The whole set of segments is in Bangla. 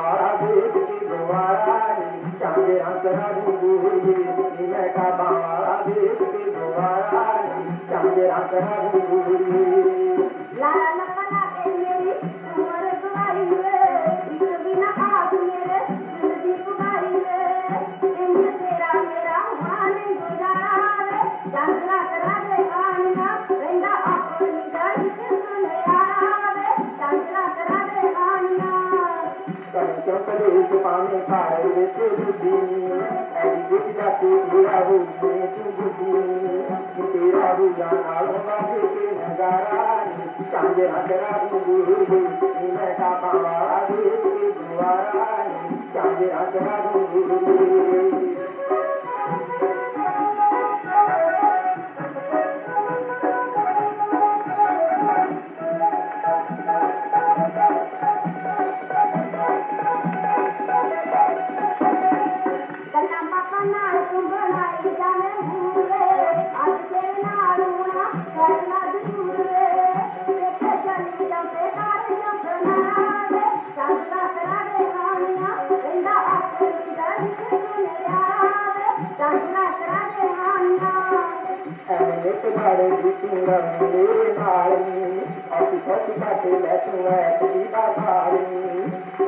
बाराधे देव बाराधे चांदे अंतराधे देवी मैं का बाराधे देव बाराधे चांदे अंतराधे देवी দুধ পানে পায়ে চলবি একদিন যাতে রাহু চলবি গীতে রাহু জানালো না থেকে নজারা চাঁদে হাতে রাহু গুরু মেটা বাবা রে দুয়ারা চাঁদে হাতে রাহু গুরু অনেক ভারে বিপিনে ভারি অতি পতি পাতে লেখু এক দিবা ভারি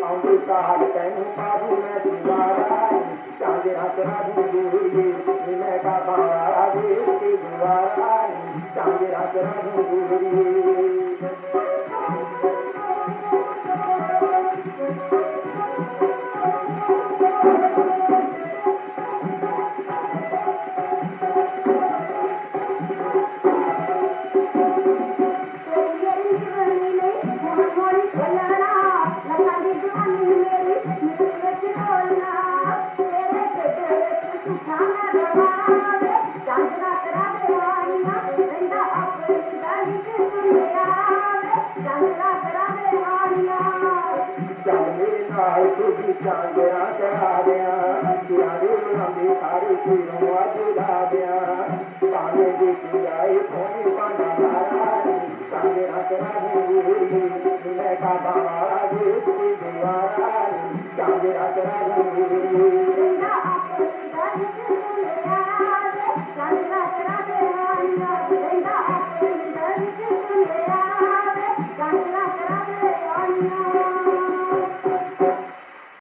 অমৃতাল কেন পাবু না দিবারাই চাঁদে হাত রাধু দুরিয়ে নিলে বাবা রাধে দিবারাই চাঁদে হাত রাধু দুরিয়ে जिता गया कहा गया किराने हमें सारे सिरों अजला गया सामने देखी जाए थोड़ी पाना मारा सामने हकरा नहीं मैं का बाबा देश की दीवारा सामने हकरा नहीं